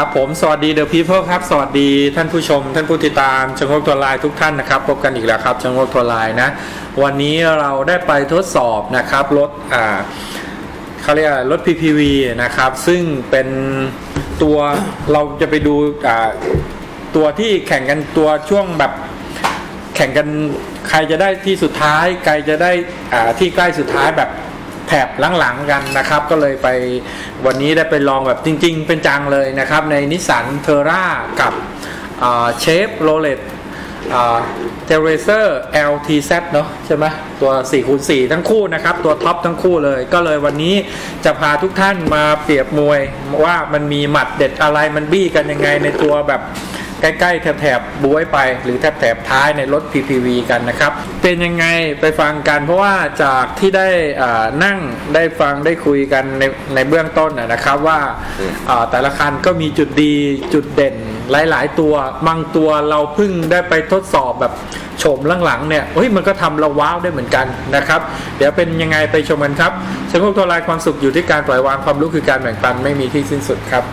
ครับผมสวัสดีเดอะพีเพิลครับ สวัสดีท่านผู้ชม ท่านผู้ติดตามชงโลกตัวลายทุกท่านนะครับ พบกันอีกแล้วครับชงโลกตัวลายนะ วันนี้เราได้ไปทดสอบนะครับรถอ่าเขาเรียกรถ PPV นะครับ ซึ่งเป็นตัวเราจะไปดูอ่าตัวที่แข่งกันตัวช่วงแบบแข่งกันใครจะได้ที่สุดท้าย ใครจะได้อ่าที่ใกล้สุดท้ายแบบ แถบหลังๆกันนะครับ ก็เลยไปวันนี้ได้ไปลองแบบจริง ๆ เป็นจังเลยนะครับ ในนิสสันเทอร่ากับเชฟโรเลตเทเรเซอร์ LTZ เนอะใช่ไหมตัว4คูณ4ทั้งคู่นะครับ ตัวท็อปทั้งคู่เลย ก็เลยวันนี้จะพาทุกท่านมาเปรียบมวยว่ามันมีหมัดเด็ดอะไรมันบี้กันยังไงในตัวแบบ ใกล้ๆ แถบๆบุ้ยไป หรือแถบๆท้ายในรถ PPV กันนะครับ เป็นยังไงไปฟังกันเพราะว่าจากที่ได้อ่านั่งได้ฟังได้คุยกันในในเบื้องต้นนะนะครับว่าอ่าแต่ละคันก็มีจุดดีจุดเด่นหลาย ๆ ตัวบางตัวเราเพิ่งได้ไปทดสอบแบบโฉมหลังๆเนี่ยเฮ้ยมันก็ทำเราว้าวได้เหมือนกันนะครับ เดี๋ยวเป็นยังไงไปชมกันครับเชิงพวกตัวลายความสุขอยู่ที่การปล่อยวางความรู้คือการแบ่งปันไม่มีที่สิ้นสุดครับ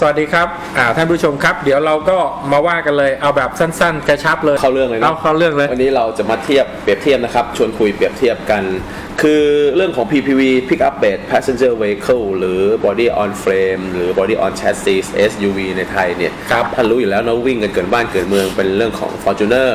สวัสดีครับอ่าท่านผู้ชมครับ เดี๋ยวเราก็มาว่ากันเลยเอาแบบสั้นๆ กระชับเลยเข้าเรื่องเลยนะเอาเข้าเรื่องเลย วันนี้เราจะมาเทียบเปรียบเทียบนะครับ ชวนคุยเปรียบเทียบกัน คือเรื่องของ PPV Pick Up Bed Passenger Vehicle หรือ Body on Frame หรือ Body on Chassis SUV ในไทยเนี่ยครับท่านรู้อยู่แล้วนะวิ่งกันเกินบ้านเกินเมืองเป็นเรื่องของ Fortuner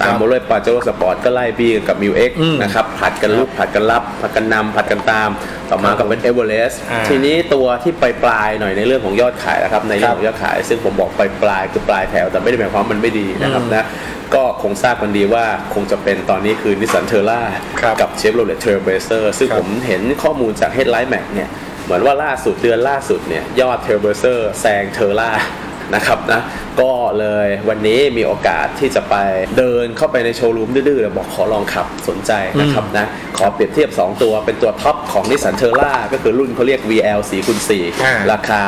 ตามมาด้วยปาเจโร่สปอร์ตก็ไล่บี้กันกับ m ิว X อืมนะครับผัดกันลุกผัดกันรับผัดกันนำผัดกันตาม ต่อมาก็เป็น Everest อ่าทีนี้ตัวที่ไปปลายๆหน่อยในเรื่องของยอดขายนะครับในเรื่องของยอดขาย ซึ่งผมบอกไปปลายคือปลายแถวแต่ไม่ได้หมายความว่ามันไม่ดีนะครับอืมนะก็คงทราบกันดีว่าคงจะเป็นตอนนี้คือนิสสันเทอร่าครับกับเชฟโรเลตเทอร์เบเซอร์ซึ่งครับผมเห็นข้อมูลจาก Headline Mac เนี่ยเหมือนว่าล่าสุดเดือนล่าสุดเนี่ยยอดเทอร์เบเซอร์แซงเทอร่า นะครับนะก็เลยวันนี้มีโอกาสที่จะไปเดินเข้าไปในโชว์รูมดื้อๆแล้วบอกขอลองขับสนใจนะครับนะขอเปรียบเทียบ 2 ตัวเป็นตัวท็อปของนิสสันเทอร่าก็คือรุ่นเขาเรียก VL 4คูณอ่า4ราคา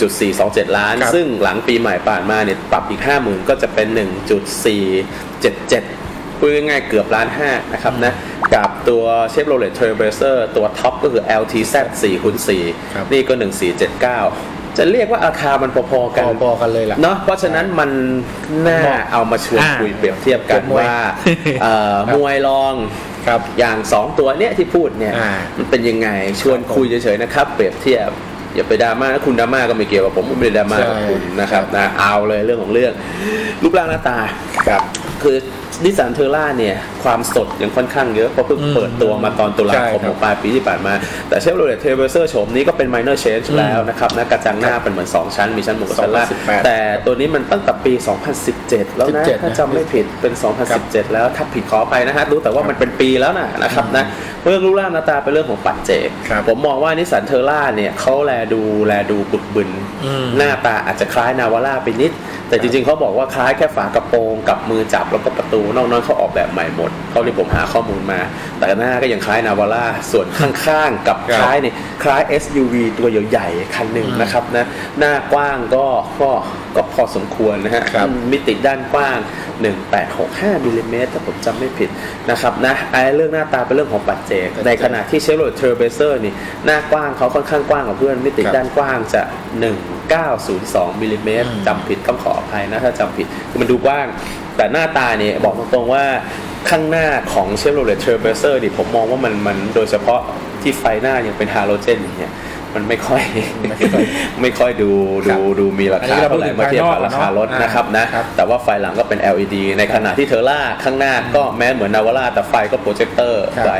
1.427 ล้านครับซึ่งหลังปีใหม่ผ่านมาเนี่ยปรับอีก 50,000 ก็จะเป็น 1.477พูดง่ายๆเกือบล้านห้านะครับนะกับตัว Chevrolet Trailblazer ตัวท็อปก็คือ LTZ 4คูณครับ4นี่ก็ 1479 จะเรียกว่าราคามันพอๆกันพอๆกันเลยล่ะเนาะเพราะฉะนั้นมันน่าเอามาชวนอ่าคุยเปรียบเทียบกันเปรียบมวยว่าเอ่อครับมวยรองครับอย่าง 2 ตัวเนี้ยที่พูดเนี่ยอ่ามันเป็นยังไงชวนครับผมคุยเฉยๆนะครับ เปรียบเทียบอย่าไปดราม่าคุณดราม่าก็ไม่เกี่ยวกับผมผมไม่ได้ดราม่ากับใช่คุณนะครับครับนะเอาเลยเรื่องของเรื่องรูปร่างหน้าตาครับคือนิสสันเทอร่าเนี่ย ความสดยังค่อนข้างเยอะเพราะเพิ่งอืมเปิดตัวมาตอนตุลาคมใช่ครับของปลายปีที่ผ่านมา แต่เชฟโรเลตเทเบอร์เซอร์โฉมนี้ก็เป็น minor change อืมแล้วนะครับนะกระจังหน้าเป็นเหมือน 2 ชั้น มีชั้นบนกับชั้นล่าง2018แต่ตัวนี้มันตั้งแต่ปี 2017 แล้วนะ17ถ้าจำไม่ผิดเป็น 2017 แล้วถ้าผิดขอไปนะฮะรู้แต่ว่ามันเป็นปีแล้วนะนะครับนะเรื่องรูปร่างหน้าตาเป็นเรื่องของปัจเจกครับผมมองว่านิสสันเทอร่าเนี่ยเขาแลดูแลดูปึกบึนอืมหน้าตาอาจจะคล้ายนาวาร่าไปนิด แต่จริงๆเขาบอกว่าคล้ายแค่ฝากระโปรงกับมือจับแล้วก็ประตูนอกนั้นเขาออกแบบใหม่หมดเขาที่ผมหาข้อมูลมา แต่หน้าก็ยังคล้ายนาวาร่าส่วนข้างๆกับครับคล้ายเนี่ยคล้าย SUV ตัวใหญ่ๆคันหนึ่งอืมนะครับนะหน้ากว้างก็ก็ก็พอสมควรนะฮะครับมิติด้านกว้าง 1865มิลลิเมตรถ้าผมจำไม่ผิดนะครับนะไอ้เรื่องหน้าตาเป็นเรื่องของปัจเจก ในขณะที่เชฟโรเลตเทอร์เบเซอร์นี่หน้ากว้างเขาค่อนข้างกว้างกว่าเพื่อนมิติครับด้านกว้างจะ 1902มิลลิเมตรอืมจำผิดต้องขออภัยนะถ้าจำผิดคือมันดูกว้าง แต่หน้าตาเนี่ยบอกตรงๆว่าข้างหน้าของเชฟโรเลตเทอร์เบเซอร์นี่ผมมองว่ามันมันโดยเฉพาะที่ไฟหน้ายังเป็นฮาโลเจนอย่างเงี้ยมันไม่ค่อยไม่ค่อยไม่ค่อยดูครัดูบดูมีราอันนี้คาเราพูเท่าดไหร่ถึงมาเทียบกับภายนอกราคารถเนอะนะครับนะครับแต่ว่าไฟหลังก็เป็น LED ในขณะที่เทอร่าข้างหน้าก็แม้เหมือนนาวาร่าแต่ไฟก็โปรเจคเตอร์ครับไฟ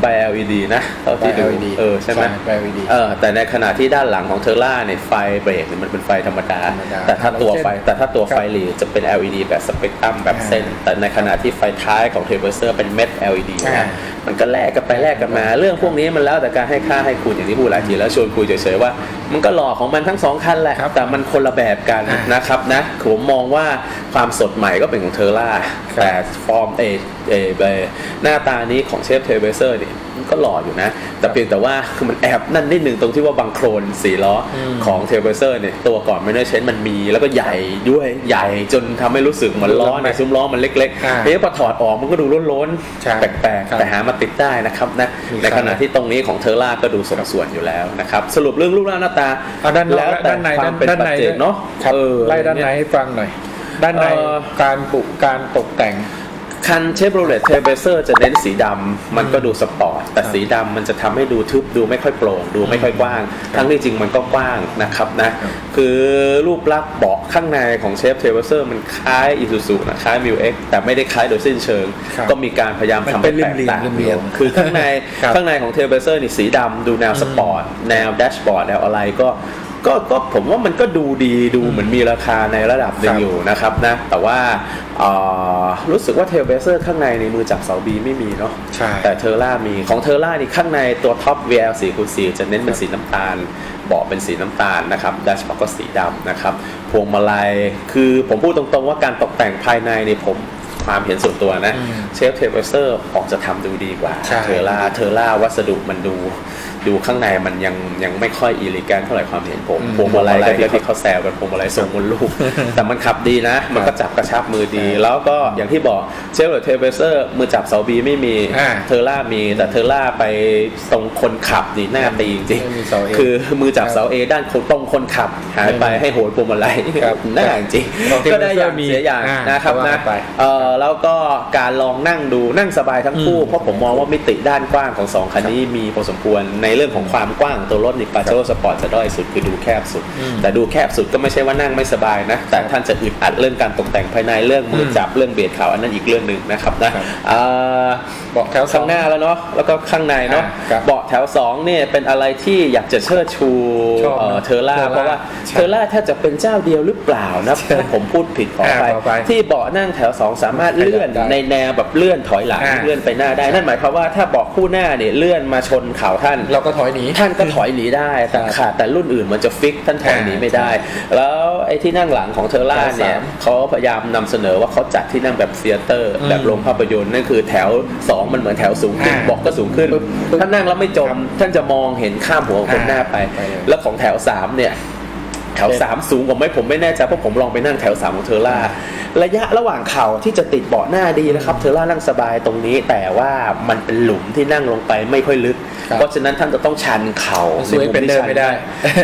ไฟ LED นะเท่าที่ดู LED เออใช่ไหมไฟ LED เออแต่ในขณะที่ด้านหลังของเทอร่าเนี่ยไฟเบรกเนี่ยมันเป็นไฟธรรมดาธรรมดาแต่ถ้าตัวไฟเส้นแต่ถ้าตัวครับไฟหลีจะเป็น LED แบบสเปกตรัมแบบเส้นอ่าแต่ในขณะที่ไฟท้ายของเทเบอร์เซอร์เป็นเม็ด LED อ่านะมันก็แลกกันไปแลกกันมา เรื่องพวกนี้มันแล้วแต่การให้ค่าให้คุณอย่างที่พูดหลายทีแล้วชวนคุยเฉยๆว่า มันก็หล่อของมันทั้งสองคันแหละครับแต่มันคนละแบบกันอ่านนะครับนะผมมองว่าความสดใหม่ก็เป็นของเทอร่าครับแต่ฟอร์มเอเอเอหน้าตานี้ของเชฟเทเบเซอร์นี่มันก็หล่ออยู่นะ แต่เพียงแต่ว่าคือมันแอบนั่นนิดหนึ่งตรงที่ว่าบางโครนสีล้ออมของเทเบเซอร์เนี่ยตัวก่อนไม่ได้เชนมันมีแล้วก็ใหญ่ด้วยใหญ่จนทำให้รู้สึกเหมือนล้อในซุ้มล้อมันเล็กอ่าๆเฮ้ยพอถอดออกมันก็ดูล้นใช่ๆแปลกครับๆแต่หามาติดได้นะครับนะมีในครับขณะที่ตรงนี้ของเทอร่าก็ดูสมส่วนอยู่แล้วนะครับสรุปเรื่องรูปร่างหน้าตาเอาด้านนอกแล้วแต่ด้านในความเป็นด้านปัจในเจกเนาะครับเออไล่ด้านในให้ฟังหน่อย ด้านในเอ่อการปลุกการตกแต่ง คันเชฟโรเลตเทเบเซอร์จะเน้นสีดำมันก็ดูสปอร์ต แต่ครับสีดำมันจะทำให้ดูทึบดูไม่ค่อยโปร่ง ดูไม่ค่อยกว้าง ทั้งที่จริงมันก็กว้างนะครับนะครับคือรูปลักษณ์เบาะข้างในของเชฟเทเบเซอร์มันคล้ายอิซูซุนะคล้ายมิวเอ็กแต่ไม่ได้คล้ายโดยสิ้นเชิงครับก็มีการพยายามมันทำเป็ให้นแตกต่างเหลี่ยมๆคือข้างในครับข้างในของเทเบเซอร์นี่สีดำดูแนวสปอร์ตแนวแดชบอร์ดแนวอะไรก็ ก็ก็ผมว่ามันก็ดูดีดูเหมือนมีราคาในระดับหนึ่งครับอยู่นะครับนะ แต่ว่าเอ่อรู้สึกว่าเทลเบเซอร์ข้างในในมือจับเสาบีไม่มีเนาะใช่แต่เทอร่ามีของเทอร่านี่ข้างในตัวท็อป VL 4คูณ4จะเน้นเป็นสีน้ำตาลเบาะเป็นสีน้ำตาลนะครับดัชบ็อกก็สีดำนะครับพวงมาลัยคือผมพูดตรงๆว่าการตกแต่งภายในนี่ผม ความเห็นส่วนตัวนะอืมเชฟเทลเบเซอร์ออกจะทำดูดีกว่าใช่เทอร่าเทอร่าวัสดุมันดูดูข้างในมันยังยังไม่ค่อยอีลิแกนเท่าไหร่ความเห็นผมอืมพวงมาลัยก็ที่ที่เขาแซวกันพวงมาลัยทรงมดลูก แต่มันขับดีนะ มันก็จับกระชับมือดี แล้วก็อย่างที่บอกเชฟเทลเบเซอร์มือจับเสาบีไม่มีอ่าเทอร่ามีแต่เทอร่าไปตรงคนขับนี่หน้าตีจริงไม่มีเสา A คือมือจับเสาเอด้านคนตรงคนขับหายไปไม่มีให้โหนพวงมาลัยครับหน้าจริงของก็ได้อย่างมีเสียอย่างอ่านะครับว่านะไปเอ่อแล้วก็การลองนั่งดูนั่งสบายทั้งคู่อืมเพราะผมมองว่ามิติด้านกว้างของสองคันนี้มีพอสมควรในเรื่องของความกว้างของตัวรถนี่ปาเจโร่สปอร์ตจะด้อยสุดคือดูแคบสุดอืมแต่ดูแคบสุดก็ไม่ใช่ว่านั่งไม่สบายนะ แต่ท่านจะอึดอัดเรื่องการตกแต่งภายในเรื่องมือจับเรื่องเบียดเข่าอันนั้นอีกเรื่องหนึ่งนะครับนะครับเอ่อเบาะแถวสอข้างงหน้าแล้วเนาะแล้วก็ข้างในเนาะอ่าครับเบาะแถวสองเนี่ยเป็นอะไรที่อยากจะเชิดชูชอบเอ่อเนอะเทอร่า Terra เพราะว่าใช่เทอร่าแทบจะเป็นเจ้าเดียวหรือเปล่านะถ้าผมพูดผิดขออ่าไปขอไปที่เบาะนั่งแถวสองสามารถเลื่อนได้ในแนวแบบเลื่อนถอยหลังอ่าเลื่อนไปหน้าได้ นั่นหมายความว่าถ้าเบาะคู่หน้าเนี่ยเลื่อนมาชนเข่าท่าน เราก็ถอยหนีท่านก็ถอยหนีได้แต่ครับขาดแต่รุ่นอื่นมันจะฟิกท่านถอยหนีไม่ได้ แล้วไอ้ที่นั่งหลังของเทอร่าเนี่ยแถวสามเขาพยายามนำเสนอว่าเขาจัดที่นั่งแบบเซียเตอร์อืมแบบโรงภาพยนตร์นั่นคือแถว 2 มันเหมือนแถวสูงขึ้นอ่าเบอกก็สูงขึ้นปึ๊บปึ๊บถ้านั่งแล้วไม่จมท่านจะมองเห็นข้ามหัวคนอ่าหน้าไปไปเลยแล้วของแถว3เนี่ยแถว 3 สูงกว่าไหมผมไม่แน่ใจเพราะผมลองไปนั่งแถว 3 ของเทอร่าระยะระหว่างเข่าที่จะติดเบาะหน้าดีนะครับ เทอร่านั่งสบายตรงนี้ แต่ว่ามันเป็นหลุมที่นั่งลงไปไม่ค่อยลึกครับเพราะฉะนั้นท่านจะต้องชันเข่าสวยเป็นเดินไม่ได้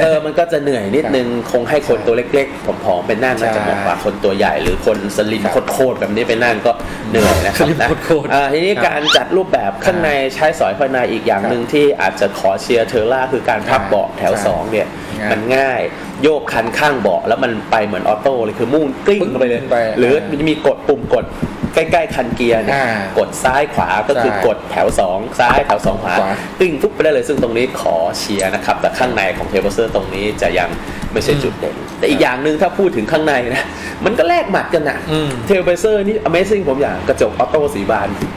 เออมันก็จะเหนื่อยนิดนึงคงให้คนตัวเล็กๆผอมๆไปนั่งน่าจะเหมาะกว่าคนตัวใหญ่ หรือคนสลิมครับโคตรๆแบบนี้ไปนั่งก็เหนื่อยนะครับสลิมนะโคตรๆอ่าทีนี้ครับการจัดรูปแบบข้างในใช้สอยภายในอีกอย่างหนึ่งที่อาจจะขอเชียร์เทอร่าคือการพับเบาะแถวใช่สองเนี่ยง่าย มันง่าย โยกคันข้างเบาะแล้วมันไปเหมือนออโต้เลยคือมุ่งกลิ้งเข้าไปเลยไปหรืออ่ามันจะมีกดปุ่มกดใกล้ๆคันเกียร์เนี่ยอ่ากดซ้ายขวาก็คือใช่กดแถว 2 ซ้ายแถว 2 ขวาขวาติ้งทุบไปได้เลยซึ่งตรงนี้ขอเชียร์นะครับ แต่ข้างในของเทเบิลเซอร์ตรงนี้จะยังไม่ใช่จุดเด่น แต่อีกอย่างหนึ่งถ้าพูดถึงข้างในนะ มันก็แลกหมัดกันนะอืมเทเบิลเซอร์นี่ Amazing ผมอย่างกระจกออโต้สีบานอืม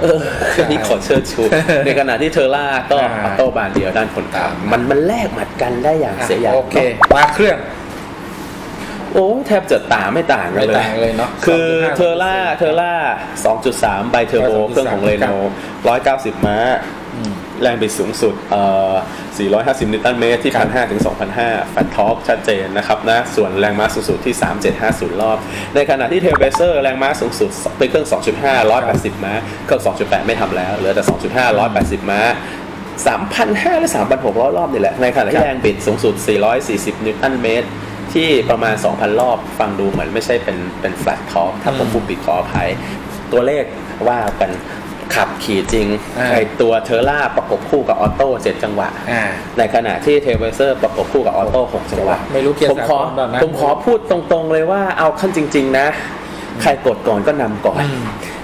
เอออันนี้ขอเชิดชูในขณะที่เทอร่าก็อ่าออโต้บานเดียวด้านคนขับมันมันแลกหมัดกันได้อย่างเสียอย่างโอเคเนอะมาเครื่องโอ้แทบจะต่างไม่ต่างกันไม่เลยต่างเลยเนาะคือ2.5เทอร่าเทอร่า2.3 ไบเทอร์โบ2.3เครื่องของเรโน190 ม้าอืม แรงบิดสูงสุดเอ่อ450 นิวตันเมตรที่ครับ1,500 ถึง 2,500 แฟตทอร์กชัดเจนนะครับนะ ส่วนแรงม้าสูงสุดที่ 3750 รอบ ในขณะที่เทลเบเซอร์แรงม้าสูงสุดเป็นเครื่อง 2.5 180 ม้า เครื่อง 2.8 ไม่ทำแล้ว เหลือแต่ 2.5 180 ม้า3,500 หรือ 3,600 รอบนี่แหละ ในขณะคที่รับแรงบิดสูงสุด 440 นิวตันเมตรที่ประมาณ 2,000 รอบ ฟังดูเหมือนไม่ใช่เป็นเป็นแฟลตทอร์กถ้าผมอืมพูดผิดขออภัย ตัวเลขว่ากัน ขับขี่จริงอ่าไอตัวเทอร่าประกบคู่กับออโต้เจ็ดจังหวะอ่าในขณะที่เทเวเซอร์ประกบคู่กับออโต้หกจังหวะ ไม่รู้เกียร์ผมขอสากลตอนนั้นผมขอพูดตรงๆเลยว่าเอาขั้นจริง ๆ นะ ใครกดก่อนก็นำก่อนอื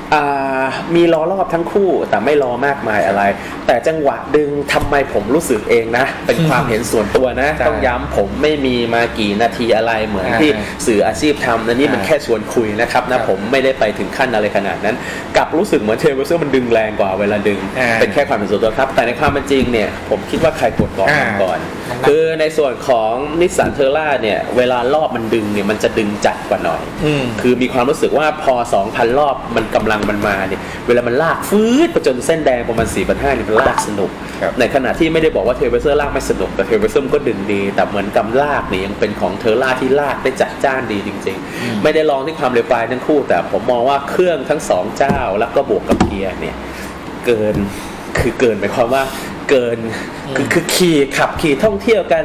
มอ่ามีล้อรอบทั้งคู่แต่ไม่ล้อมากมายอะไร แต่จังหวะดึงทำไมผมรู้สึกเองนะ เป็นความเห็นส่วนตัวนะใช่ต้องย้ำผมไม่มีมากี่นาทีอะไรเหมือนอ่าที่สื่ออาชีพทำนะนี่มันอ่าแค่ชวนคุยนะครับครันะบผมไม่ได้ไปถึงขั้นอะไรขนาดนั้นกลับรู้สึกเหมือนเทเวเซอร์มันดึงแรงกว่าเวลาดึงอ่าเป็นแค่ความเห็นส่วนตัวครับ แต่ในความเป็นจริงเนี่ยผมคิดว่าใครกดก่อนอ่านำก่อนคือในส่วนของนิสสันเทอร่าเนี่ยเวลารอบมันดึงเนี่ยมันจะดึงจัดกว่าหน่อยอืมคือมีความรู้สึกว่าพอ 2,000 รอบมันกำลังมันมาเนี่ยเวลามันลากฟืดไปจนเส้นแดงประมาณ4 5 0 0เนี่ยมันลากสนุกครับในขณะที่ไม่ได้บอกว่าเทอร์เบเซอร์ลากไม่สนุกแต่เทอร์เบเซอร์มันก็ดึงดี แต่เหมือนกำลากเนี่ยยังเป็นของเทอร่าที่ลากได้จัดจ้านดีจริง ๆ ไม่ได้ลองที่ความเร็วปลายทั้งคู่ แต่ผมมองว่าเครื่องทั้งสองเจ้าแล้วก็บวกกับเกียร์เนี่ยเกินคือเกินหมายความว่า เกิน คือคือขี่ขับขี่ท่องเที่ยวกัน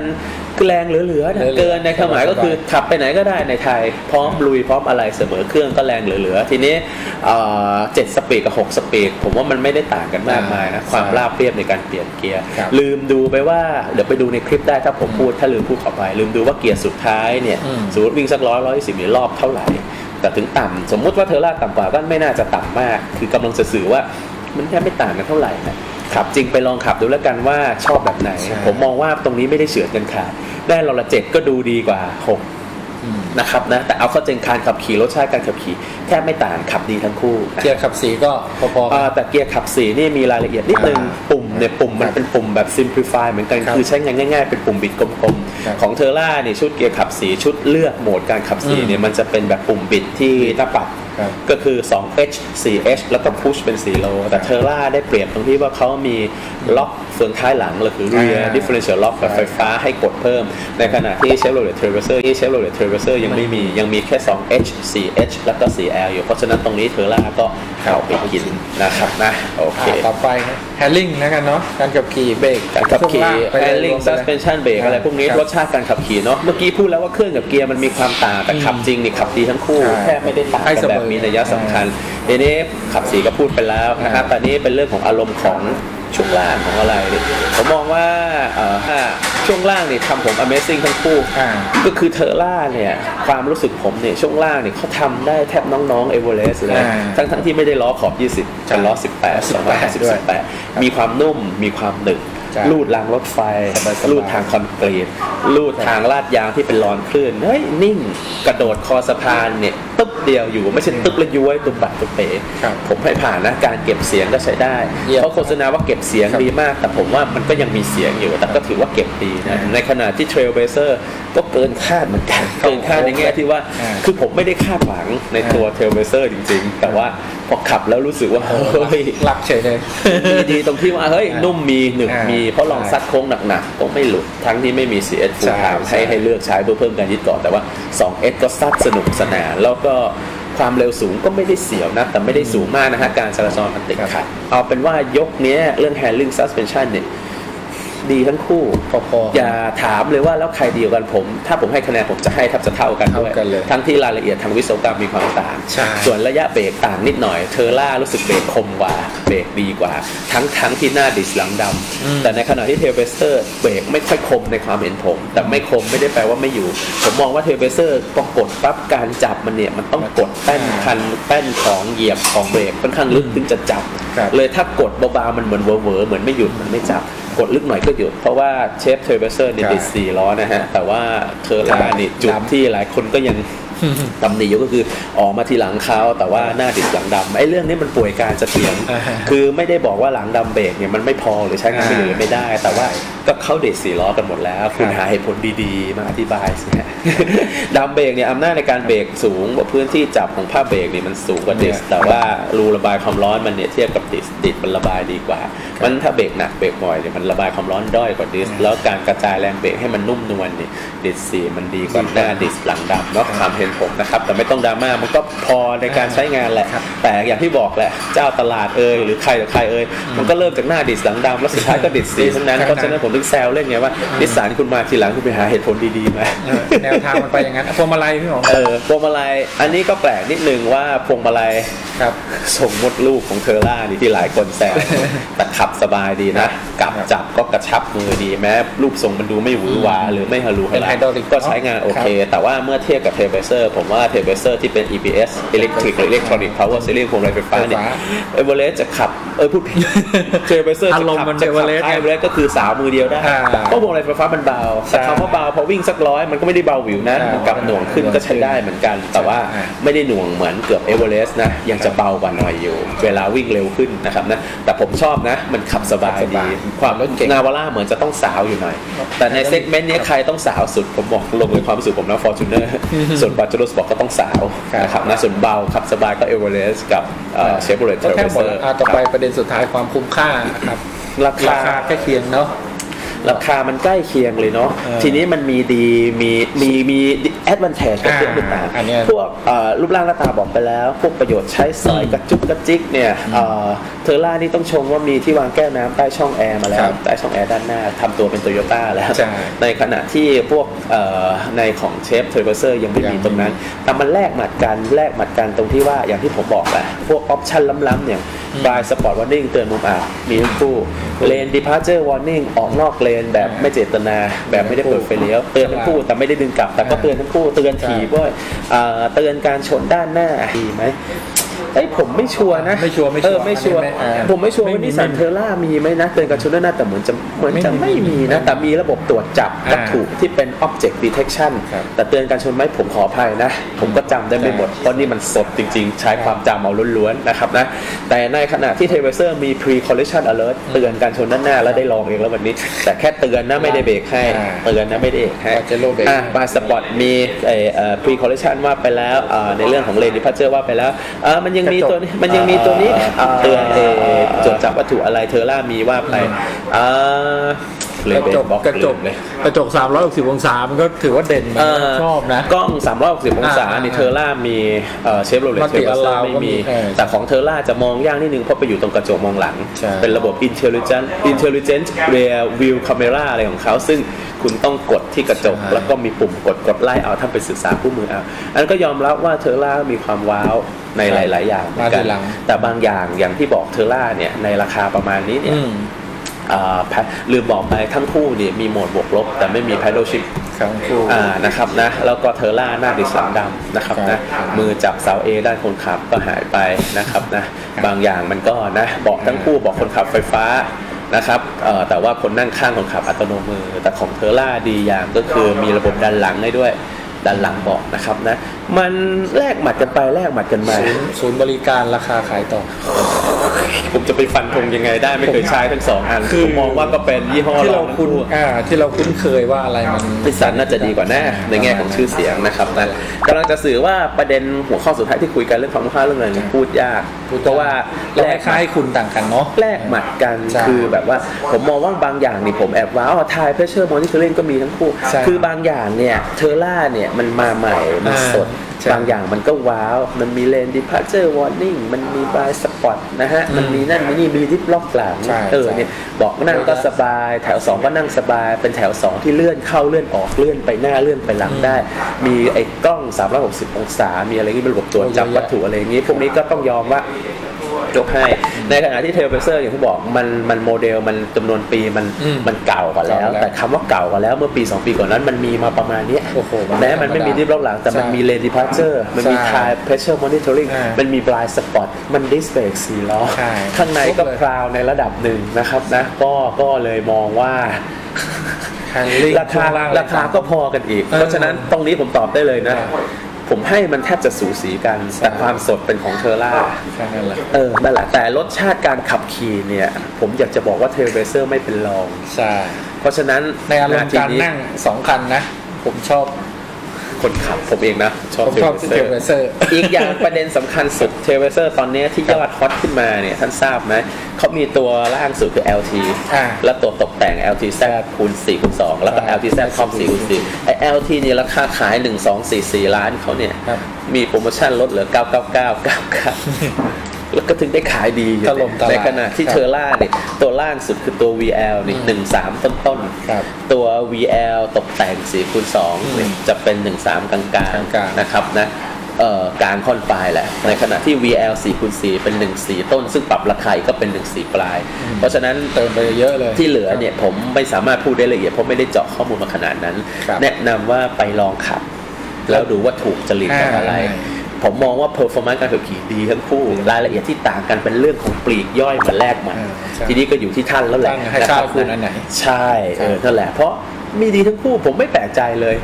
คือแรงเหลือๆนะเหลือๆเกินในความหมายก็คือขับไปไหนก็ได้ในไทย พร้อมลุยพร้อมอะไรเสมอเครื่องก็แรงเหลือๆทีนี้เอ่อเจ็ดสปีดกับหกสปีดผมว่ามันไม่ได้ต่างกันมากมายนะอ่าความราบเรียบในการเปลี่ยนเกียร์ครับลืมดูไปว่าเดี๋ยวไปดูในคลิปได้ถ้าผมพูดถ้าลืมพูดขอไป ลืมดูว่าเกียร์สุดท้ายเนี่ยอืมสมมติวิ่งสักร้อยร้อยสิบรอบเท่าไหร่ แต่ถึงต่ำสมมุติว่าเทอร่าต่ำกว่าก็ไม่น่าจะต่ำมาก คือกำลังจะสื่อว่ามันแค่ไม่ต่างกันเท่าไหร่นะ ขับจริงไปลองขับดูแล้วกันว่าชอบแบบไหนใช่ผมมองว่าตรงนี้ไม่ได้เฉือนกันขาดได้เราละเจ็ดก็ดูดีกว่าหกอืม นะครับนะแต่เอาเข้าจริงการขับขี่รสชาติการขับขี่แทบไม่ต่างขับดีทั้งคู่นะเกียร์ขับสีก็พอๆกัอ่านแต่เกียร์ขับสีนี่มีรายละเอียดนิดนึงอ่าปุ่มเนี่ยปุ่มมันครับเป็นปุ่มแบบ simplify เหมือนกันครับคือใช้งานง่ายๆ เป็นปุ่มบิดกลมครับๆของเทอร่าเนี่ยชุดเกียร์ขับสีชุดเลือกโหมดการขับสีอืมเนี่ยมันจะเป็นแบบปุ่มบิดที่หน้าปัดครับก็คือ 2H 4H แล้วก็ push เป็น4โล แต่เทอร่าได้เปรียบตรงที่ว่าเขามีล็อกเฟืองท้ายหลังหรือ rear อ่า differential lock แบบไฟฟ้าให้กดเพิ่ม ในขณะที่ Chevrolet Traverse ที่ Chevrolet Traverse ยังไม่มียังมีแค่ 2H 4H แล้วก็ 4L อยู่ เพราะฉะนั้นตรงนี้เทอร่าก็เข้าไปกินนะครับนะโอเคอ่าต่อไปแฮนลิ่งนะกันเนาะการขับขี่เบรกการขับขี่ช่วงล่างไปเลย handling รวมไปเลย suspension brake อะไรพวกนี้ครับรสชาติการขับขี่เนาะเมื่อกี้พูดแล้วว่าเครื่องกับเกียร์มันมีความต่างแต่อืมขับจริงนี่ขับดีทั้งคู่ใช่แทบไม่ได้ต่างให้กัเสนมอแบบมีนัยสำคัญทีนี้ขับสีก็พูดไปแล้วนะครับอ่าตอนนี้เป็นเรื่องของอารมณ์ของ ช่วงล่างของอะไรดิผมมองว่าเอ่อถ้าช่วงล่างนี่ทำผม amazing ทั้งคู่ อ่า ก็คือเทอร่าเนี่ยความรู้สึกผมเนี่ยช่วงล่างเนี่ยเขาทำได้แทบน้องๆเอเวอเรสต์เลยอ่าทั้งทั้งๆที่ไม่ได้ล้อขอบ 20เป็นล้อ 18 250ด้วย18 มีความนุ่มมีความหนึบใช่ลูดรางรถไฟ สบายๆลูดทางคอนกรีตลูดทางลาดยางที่เป็นรอนคลื่นเฮ้ยนิ่งกระโดดคอสะพานเนี่ยตึ๊บ เดียวอยู่ ไม่ใช่ตึ๊บแล้วย้วยตุบบัดตุบเป๋ครับผมให้ผ่านนะการเก็บเสียงก็ใช้ได้เยี่ยมเพราะโฆษณาว่าเก็บเสียงครับดีมาก แต่ผมว่ามันก็ยังมีเสียงอยู่ แต่ก็ถือว่าเก็บดีนะอ่าในขณะที่ Trailblazer ก็เกินคาดเหมือนกันครับเกินคาดในแง่ที่ว่าอ่า คือผมไม่ได้คาดหวังในตัว Trailblazer จริง ๆ แต่ว่าพอขับแล้วรู้สึกว่าเฮ้ยหลักเฉยเลยมีดีตรงที่ว่าเฮ้ยอ่านุ่นุ่มมีหนึบอ่ามีมีเพราะลองซัดโค้งหนักๆก็ไม่หลุดทั้งที่ไม่มี CS ใช่ full time ใช่ให้ให้เลือกใช้เพื่อเพิ่มการยึดเกาะแต่ว่า 2S ก็ซัดสนุกสนานแล้วก็ ความเร็วสูงก็ไม่ได้เสียวนะแต่ไม่ได้สูงมากนะฮะการจราจรมันติดขัดเอาเป็นว่ายกเนี้ยเรื่อง handling suspension เนี่ย ดีทั้งคู่พอๆอย่าถามเลยว่าแล้วใครดีกว่ากันผม ถ้าผมให้คะแนนผมจะให้แทบจะเท่ากันด้วยเท่ากันเลยทั้งที่รายละเอียดทางวิศวกรรมมีความต่างใช่ส่วนระยะเบรกต่างนิดหน่อยเทอร่ารู้สึกเบรกคมกว่าเบรกดีกว่า ทั้งทั้งที่หน้าดิสหลังดำอืมแต่ในขณะที่เทลเบสเตอร์เบรกไม่ค่อยคมในความเห็นผม แต่ไม่คมไม่ได้แปลว่าไม่อยู่ ผมมองว่าเทลเบสเตอร์พอกดปั๊บการจับมันเนี่ยมันต้องกดแป้นคันแป้นของเหยียบของเบรกค่อนข้างลึกถึงจะจับครับเลยถ้ากดเบาๆมันเหมือนเวอร์ๆเหมือนไม่หยุดมันไม่จับ กดลึกหน่อยก็หยุดเพราะว่าเชฟเทอร์เบเซอร์เนี่ยใช่ติดสี่ล้อนะฮะ แต่ว่าเทอร่านี่จุดดำที่หลายคนก็ยัง ตำหนิอยู่ก็คือออกมาทีหลังเขาแต่ว่าหน้าดิดหลังดำไอ้เรื่องนี้มันป่วยการจะเถียงอ่าฮะคือไม่ได้บอกว่าหลังดำเบรกเนี่ยมันไม่พอหรือใช้งานไม่เหลือไม่ได้ แต่ว่าก็เข้าเด็ดสี่ล้อกันหมดแล้ว คุณครับหาเหตุผลดีๆ มาอธิบายสิฮะดำเบรกเนี่ยอำนาจในการเบรกสูงกว่าพื้นที่จับของผ้าเบรกเนี่ยมันสูงกว่าดิสเนี่ยแต่ว่ารูระบายความร้อนมันเนี่ยเทียบกับดิสดิสมันระบายดีกว่ามันถ้าเบรกหนักเบรกบ่อยเนี่ยมันระบายความร้อนด้อยกว่าดิสแล้วการกระจายแรงเบรกให้มันนุ่มนวลเนี่ยดิสสี่มันดีกว่าหน้าดิสหลังดำเนาะความเห็นผมนะครับแต่ไม่ต้องดราม่ามันก็พอในการใช้งานแหละครับแต่อย่างที่บอกแหละเจ้าตลาดเอ่ยหรือใครหรือใครเอ่ยมันก็เริ่มจากหน้าดิสหลังดำแล้วสุดท้ายก็ดิสสีทั้งนั้นทั้งนั้นเพราะฉะนั้นผมถึงแซวเล่นไงว่านิสสันคุณมาทีหลังคุณไปหาเหตุผลดีๆมาเออแนวทางมันไปอย่างนั้นอะพวงมาลัยพี่หมอเออพวงมาลัยอันนี้ก็แปลกนิดนึงว่าพวงมาลัยครับส่งมดลูกของเทอร่านี่ที่หลายคนแซวแต่ขับสบายดีนะกลับครับจับก็กระชับมือดีแม้รูปทรงมันดูไม่หวือหวาหรือไม่ฮารูฮาเป็นราไฮดรอลิกก็ใช้งานโอเค แต่ว่าเมื่อเทียบกับเทเบเซอร์ Trailblazer ผมว่า Trailblazer ที่เป็น EPS Electric หรือ Electronic Power Steering พวงมาลัยไฟฟ้าเนี่ยไฟฟ้าเอเวอเรสต์จะขับเออพูดผิด Trailblazer จะอารมณ์ขับมันจะขับ Everest ไฮเวอเรสต์ก็คือสาวมือเดียวได้อ่าเพราะพวงมาลัยไฟฟ้ามันเบาแต่ใช่คำว่าเบาพอวิ่งสักร้อยมันก็ไม่ได้เบาหวิวนะอ่ามัมันกลับหน่วงขึ้นก็ใช้ได้เหมือนกัน แต่ว่าอ่าไม่ได้หน่วงเหมือนเกือบเอเวอเรสต์นะยังจะเบากว่าหน่อยอยู่ เวลาวิ่งเร็วขึ้นนะครับนะแต่ผมชอบนะมันขับสบายขับสดีบายความรถเก่งนาวาร่าเหมือนจะต้องสาวอยู่หน่อย แต่ในเซกเมนต์นี้ใครต้องสาวสุดผมบอกลงในความรู้สึกผมนะฟอร์จูเนอร์ส่วนบาจูโรสบอกก็ต้องสาวนะครับนะส่วนเบาขับสบายก็เอเวอเรสต์กับเชฟโรเลตเทก็อร์แค่หมดเซอแล้วร์อะต่อไปประเด็นสุดท้ายความคุ้มค่าครับราราคาคาใกล้เคียงเนาะราคามันใกล้เคียงเลยเนาะเออทีนี้มันมีดีมีมีมี advantage กับเครื่องต่างอ่าอันเนี้ยพวกเอ่อรูปร่างหน้าตาบอกไปแล้ว พวกประโยชน์ใช้สอยอืมกระจุกกระจิกเนี่ยเอ่อเทอร่านี่ต้องชมว่ามีที่วางแก้วน้ำใต้ช่องแอร์มาแล้ควรับใต้ช่องแอร์ด้านหน้าทำตัวเป็นโตโยต้าแล้วใช่ในขณะที่พวกเอ่อในของเชฟเทอร์เบเซอร์ยังไม่ยังมีไม่ตรงนั้น แต่มันแลกหมัดกันแลกหมัดกันตรงที่ว่าอย่างที่ผมบอกแหละพวกออปชั่นล้ำๆอย่างบายสปอร์ตวอร์นิ่งเตือนมุมอับมีทั้งคู่เลนดิพาร์เจอร์วอร์นิ่งออกนอกเลนแบบไม่เจตนา แบบไม่ได้เปิดไฟเลี้ยวเตือนทั้งคู่แต่ไม่ได้ดึงกลับ แต่ก็เตือนทั้งคู่เตือนถีบด้วยอ่าเตือนการชนด้านหน้าดีไหม เอ้ยผมไม่ชัวร์นะไม่ชัวร์ไม่ชัวร์เออไม่ชัวร์ไม่ไม่อ่าผมไม่ชัวร์ไม่ว่ามีนิสสันไม่มีเทอร่ามีไหมนะเตือนการชนด้านหน้าแต่เหมือนจะเหมือนจะไม่ไม่มีมีนะแต่มีระบบตรวจจับวัตถุที่เป็น object detection ครับแต่เตือนการชนไหมผมขออภัยนะ ผมก็จำได้ไม่หมด เพราะนี่มันสดจริงๆ ใช้ความจำเอาล้วนๆนะครับนะแต่ในขณะที่เทเวเซอร์มี pre collision alert เตือนการชนด้านหน้าแล้วได้ลองเองแล้ววันนี้ แต่แค่เตือนนะไม่ได้เบรกให้อ่าเตือนนะไม่ได้เบรกให้ว่าจะโลเบรกอะ บาสปอร์ตมีเอ่อเอ่อ pre collision ว่าไปแล้วอ่าในเรื่องของ lane departure ว่าไปแล้วอ่ามันยังมีตัวนี้มันยังมีตัวนี้เตือนเอ่อจดจับวัตถุอะไรเทอร่ามีว่าไปอ่า เลกยระเบรจกกบอกกระจกเลยกระจก 360 องศา มันก็ถือว่าเด่นเออชอบนะ กล้อง 360 องศาอ่านี่เทอร่ามีเชฟโรเลตมัลเทติอร์เซอ allow ร์ไม่มีก็มีเออแต่ของเทอร่าจะมองยากนิดนึง เพราะไปอยู่ตรงกระจกมองหลังใช่เป็นระบบ intelligent intelligent rear view camera อะไรของเขาซึ่งคุณต้องกดที่กระจกใช่แล้วก็มีปุ่มกดกดไล่เอาถ้าไปศึกษาคู่มือเอาอันนนก็ยอมรับว่าเทอร่ามีความว้าวในหลาย ๆ อย่างเหมือนกัมาทีหลังแต่บางอย่างอย่างที่บอกเทอร่าเนี่ยในราคาประมาณนี้เนี่ยอืมอ่าแพ ลืมบอกไปทั้งคู่เนี่ยมีโหมดบวกลบ แต่ไม่มี paddle shift ครับครูอ่านะครับนะแล้วก็เทอร่าหน้าดิสลังดำนะครับครันะบมือจับเสาเอด้านคนขับก็หายไปนะครับนะบางอย่างมันก็นะเบอกทั้งคู่เบอกคนขับไฟฟ้านะครับเอ่อแต่ว่าคนนั่งข้างคนขับอัตโนมือ แต่ของเทอร่าดีอย่างก็คือมีระบบดันหลังให้ด้วย ดันหลังเบอกนะครับนะมันแลกหมัดกันไปแลกหมัดกันมาศูนย์ศูนย์บริการราคาขายต่อ ผมจะไปฟันธงยังไงได้ไม่เคยใช้ทั้งสองอันคือผมมองว่าก็เป็นยี่ห้อที่เราองทั้งคุ้นอ่าที่เราคุ้นเคยว่าอะไรมันนิสสันน่าจะดีกว่าแน่ในแง่ของชื่อเสียงนะครับนะกำลังจะสื่อว่าประเด็นหัวข้อสุดท้ายที่คุยกันเรื่องความคุ้มค่าเรื่องอะไรเนี่ยพูดยากเพราะว่าเราแลกคล้ายๆคุณต่างกันเนาะแลกหมัดกันใช่คือแบบว่าผมมองว่าบางอย่างนี่ผมแอบว้าวทายเพรสเชอร์มอนิเตอร์เล่นก็มีทั้งคู่ใช่คือบางอย่างเนี่ยเทอร่าเนี่ยมันมาใหม่ มันอ่าสดใช่บางอย่างมันก็ว้าว มันมีเลนดิพาร์เจอร์วอร์นิ่งมันมีบายสปอตนะฮะ มันมีนั่นมีนี่มีดิฟล็อกหลังใช่เออใช่เนี่ยเบอกนั่งก็สบาย แถว 2 ก็นั่งสบาย เป็นแถว 2 ที่เลื่อนเข้าเลื่อนออกเลื่อนไปหน้าเลื่อนไปหลังได้ มีไอ้กล้อง 360 องศา มีอะไรที่เป็นระบบตรวจจับโอ้เยอะแยะวัตถุอะไรอย่างนี้ พวกนี้ก็ต้องยอมว่า ยกให้ ในขณะที่เทเลเซอร์อย่างที่บอกมันมันโมเดลมันจำนวนปีมันอืมมันเก่ากว่าแล้วเก่าแล้วแต่คำว่าเก่ากว่าแล้วเมื่อปี 2 ปีก่อนนั้นมันมีมาประมาณเนี้ยโอ้โหมันแม้มันไม่มีธรรมดาดิฟล็อกหลัง แต่มันใช่มีเลนดิพาร์เจอร์มันมีใช่ทายเพรสเชอร์มอนิเตอร์ลิงอ่ามัมันมีบลายสปอตมันดิสเบรกสี่ล้อใช่ข้างในก็ครบเลยพราวในระดับหนึ่งนะครับนะก็ก็เลยมองว่าแฮนลิ่งราคาช่วงล่งราคาก็พอกันอีกเออเพราะฉะนั้นตรงนี้ผมตอบได้เลยนะใช่ ผมให้มันแทบจะสูสีกัน แต่ความสดเป็นของเทอร่าแค่นั้นแหละเออนั่นแหละแต่รสชาติการขับขี่เนี่ย ผมอยากจะบอกว่าเทเลเซอร์ไม่เป็นรองใช่เพราะฉะนั้นในอารมณ์ทีการนั่งสองคันนะ ผมชอบ คนขับผมเองนะ ชอบผมชอบเทเทเลเลเซเซออร์ร์ อีกอย่างประเด็นสำคัญสุดเทเลเซอร์ตอนนี้ที่ยอดฮอตขึ้นมาเนี่ย ท่านทราบไหมเขามีตัวล่างสุดคือ LT อ่าและตัวตกแต่ง LT Z คูณ4คูณ2แล้วก็อ่า LT Z คอม4คูณ4ไอ้ LT เนี่ยราคาขาย 1 2 4 4 ล้านเขาเนี่ยครับมีโปรโมชั่นลดเหลือ 999 99 แล้วก็ถึงได้ขายดีอยู่ถล่มตลาดในขณะที่ครับเทอร่าเนี่ยตัวล่างสุดคือตัว VL นี่อืม13ต้นต้นๆครับตัว VL ตกแต่ง4คูณ2เนี่ยอืมจะเป็น13กลางกลางๆๆนะครับนะเอ่อกลางค่อนปลายแหละ ในขณะที่ VL 4คูณ4เป็น 1 4 ต้น ซึ่งปรับราคาอีกก็เป็น 1 4 ปลาย เพราะฉะนั้นเติมไปเยอะเลย ที่เหลือเนี่ยผมไม่สามารถพูดได้ละเอียดเพราะไม่ได้เจาะข้อมูลมาขนาดนั้นครับแนะนำว่าไปลองขับ แล้วดูว่าถูกจริตกับอะไรอ่า ผมมองว่า performance การขับขี่ดีทั้งคู่รายละเอียดที่ต่างกันเป็นเรื่องของปลีกย่อยมาแลกมันอ่าใช่ทีนี้ก็อยู่ที่ท่านแล้วแหละท่านให้นะครัค่าคุณอันไหนใช่เออนั่นแหละเพราะมีดีทั้งคู่ผมไม่แปลกใจเลย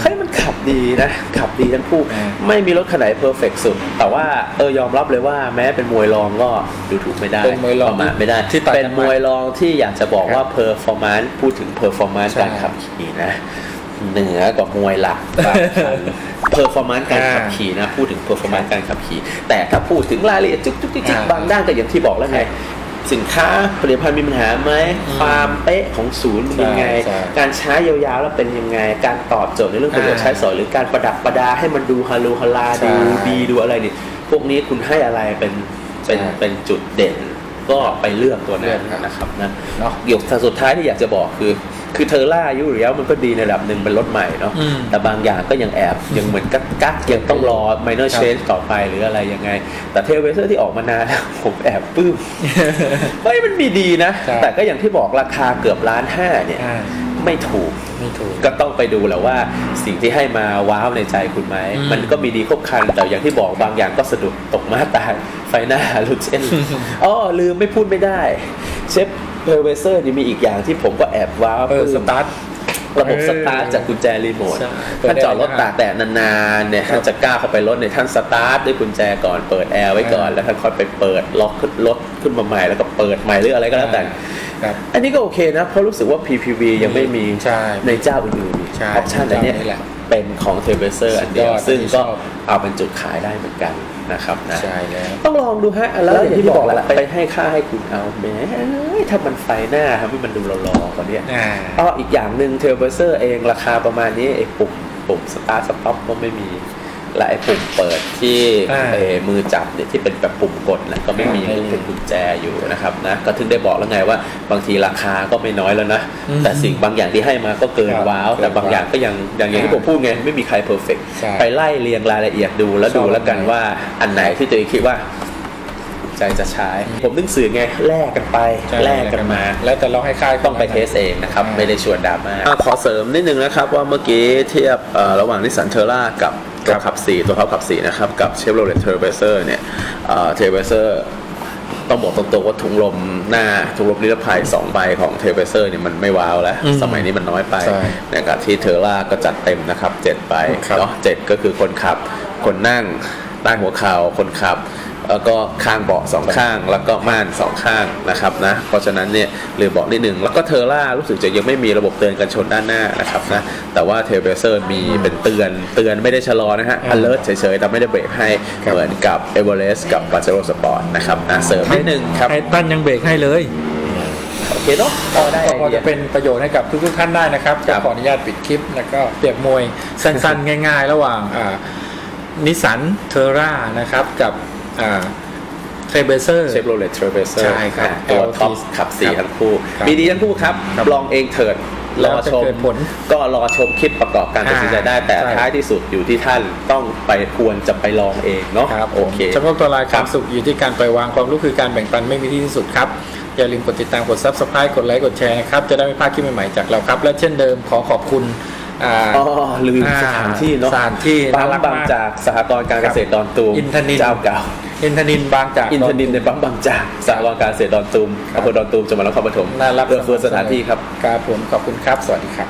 เฮ้ยมันขับดีนะ ขับดีทั้งคู่อ่าไม่มีรถคันไหนเพอร์เฟกสุด แต่ว่าเออยอมรับเลยว่าแม้เป็นมวยรองก็ดูถูกไม่ได้เป็นมวยรองประมาทไม่ได้ที่ต่อยกันเป็นมวยรองที่อยากจะบอกครับว่าเพอร์ฟอร์มนซ์พูดถึงเพอร์ฟอร์มนซ์ใช่การขับขี่นะ เหนือกว่ามวยหลักบางครั้งเพอร์ฟอร์มนซ์การขับขี่นะพูดถึงเพอร์ฟอร์มนซ์การขับขี่ แต่ถ้าพูดถึงรายละเอียดจุกจุกจิกจิกอ่าบางด้านก็อย่างที่บอกแล้วไงสินค้าผลิตภัณฑ์มีปัญหาไหมความเป๊ะของศูนย์เป็นยังไงใช่การใช้ยาวๆแล้วเป็นยังไง การตอบโจทย์ในเรื่องประโยชน์อ่าใช้สอยหรือการประดับประดาให้มันดูฮารูฮาราใช่ดูดีดูอะไรนี่พวกนี้คุณให้อะไรเป็นเป็นใช่เป็นจุดเด่นก็ไปเลือกตัวนั้นเลือกครับนะครับนะเนาะเดี๋ยวสุดท้ายที่อยากจะบอกคือ คือเทอร่าอายุอยู่แล้วมันก็ดีในระดับหนึ่งเป็นรถใหม่เนาะอืมแต่บางอย่างก็ยังแอบยังเหมือนกักกักยังต้องรอ minor ครับ change ต่อไปหรืออะไรยังไง แต่เทเวเซอร์ที่ออกมานานแล้วผมแอบปลื้มไม่มันมีดีนะใช่แต่ก็อย่างที่บอกราคาเกือบล้านห้าเนี่ยอ่าไม่ถูกไม่ถูกก็ต้องไปดูแหละว่าสิ่งที่ให้มาว้าวในใจคุณไหมอืมมันก็มีดีครบครันแต่อย่างที่บอกบางอย่างก็สะดุดตกมาตายไฟหน้าหลุดเส้นอ๋อลืมไม่พูดไม่ได้ เชฟ เพอร์เวเซอร์นี่มีอีกอย่างที่ผมก็แอบว้าวเออปลื้สมตาร์ทระบบเออสตาร์ทจากกุญแจรีโมทใช่ท่านจอดรถตากแดดนานๆเนี่ยท่านจะก้าวเข้าไปรถเนี่ยท่านสตาร์ทด้วยกุญแจก่อนเปิดแอร์ไว้ก่อนแล้วท่านค่อยไปเปิดล็อกขึ้นรถขึ้นมาใหม่แล้วก็เปิดใหม่หรืออะไรก็แล้วแต่ครับอันนี้ก็โอเคนะเพราะรู้สึกว่า PPV ยังไม่มีใช่ในเจ้าอื่นๆอใช่อปชั่นอันเนี้ยเจ้านี้แหละเป็นของเทเบเซอร์อันเดียวสุดยอดซึ่งอันนี้ก็ชอบเอาเป็นจุดขายได้เหมือนกัน นะครับนะใช่แล้วต้องลองดูฮะแล้วอย่างที่บอกแหละไปให้ค่าให้คุณเอาแหมถ้ามันไฟหน้าทำให้มันดูหล่อๆกว่านี้อ่าก็อีกอย่างหนึ่งเทเบเซอร์เองราคาประมาณนี้ไอ้ปุ่มปุ่มสตาร์ทสต็อปก็ไม่มี และไอ้ปุ่มเปิดที่อ่าเอ่อมือจับเนี่ยที่เป็นแบบปุ่มกดนะก็ไม่มีไม่มีเป็นกุญแจอยู่นะครับนะก็ถึงได้บอกแล้วไงว่า บางทีราคาก็ไม่น้อยแล้วนะอืมแต่สิ่งบางอย่างที่ให้มาก็เกินครับว้าวเกินแต่บางอย่างก็ยังอย่างอย่างที่ผมพูดไงไม่มีใครเพอร์เฟกใช่ไปไล่เรียงรายละเอียดดูแล้วชอบดูแล้วกันอันไหนว่าอันไหนที่ตัวเองคิดว่าใจจะใช้ ผมนึกสื่อไงแลกกันไปใช่แลกกันมา แล้วแต่เราให้ค่ายต้องไปเทสเองนะครับอ่าไม่ได้ชวนดราม่าขอเสริมนิดนึงนะครับว่าเมื่อกี้เทียบเอ่อระหว่างนิสสันเทอร่ากับ ตัวขับ4ตัวเขาขับ4นะครับ กับเชฟโรเลตเทอร์เบเซอร์เนี่ยเทอร์เบเซอร์ต้องบอกตรงๆว่าถุงลมหน้าถุงลมนิรภัย2ใบของเทอร์เบเซอร์เนี่ยมันไม่ว้าวแล้วอืมสมัยนี้มันน้อยไปใช่นะครับที่เทอร่าก็จัดเต็มนะครับ7ใบครับเนาะเจ็ดก็คือคนขับ คนนั่งใต้หัวเข่าคนขับ แล้วก็ข้างเบาะสองข้าง แล้วก็ม่านสองข้างนะครับนะเพราะฉะนั้นเนี่ยลืมบอกนิดหนึ่งแล้วก็เทอร่ารู้สึกจะยังไม่มีระบบเตือนกันชนด้านหน้านะครับนะแต่ว่าเทเบเซอร์มีเป็นเตือนเตือนไม่ได้ชะลอนะฮะอืม alert เฉยๆแต่ไม่ได้เบรกให้ครับเหมือนกับเอเวอเรสต์กับปาเจโร่สปอร์ตนะครับนะเสริมนิดหนึ่งครับไททันยังเบรกให้เลยโอเคเนาะพอได้ก็ไอพอเดีจะยเป็นประโยชน์ให้กับทุกๆท่านได้นะครับครัจะบขออนุญาตปิดคลิป แล้วก็เปรียบมวยสั้นๆ ง่าย ๆ ระหว่างนิสสันเทอร่านะครับกับ เทเบเซอร์เชฟโรเลตเทอร์เบเซอร์ใช่ครับตัว LT ท็อปขับสี่ครับทั้งคู่ครับมีดีทั้งคู่ครับครับลองเองเถิดรแล้วอจะชมเกิดผลก็รอชมคลิปประกอบการตัดสินใจได้แต่ใช่ท้ายที่สุดอยู่ที่ท่านต้องไปควรจะไปลองเองเนาะครับโอเคเฉพาะตัวลายคครัวาบมสุขอยู่ที่การปล่อยวางความรู้คือการแบ่งปันไม่มีที่สิ้นสุดครับ อย่าลืมกดติดตามกด subscribe กดไลค์กดแชร์นะครับ จะได้ไม่พลาดคลิปใหม่ๆจากเราครับ และเช่นเดิมขอขอบคุณ อ่าอ๋อลืมอ่าสถานที่เนาะสถานที่ปั๊มน่ารักบางมากจากสหกรณ์การเกษตรดอนตูมอินทนินเจ้าเก่าอินทนินบางจากอินทนินในปั๊มบางจากสหกรณ์การเกษตรดอนตูมครับอำเภอดอนตูมจังหวัดนครปฐมน่ารักเพื่อเฟือสถานที่ครับครับผมขอบคุณครับ สวัสดีครับ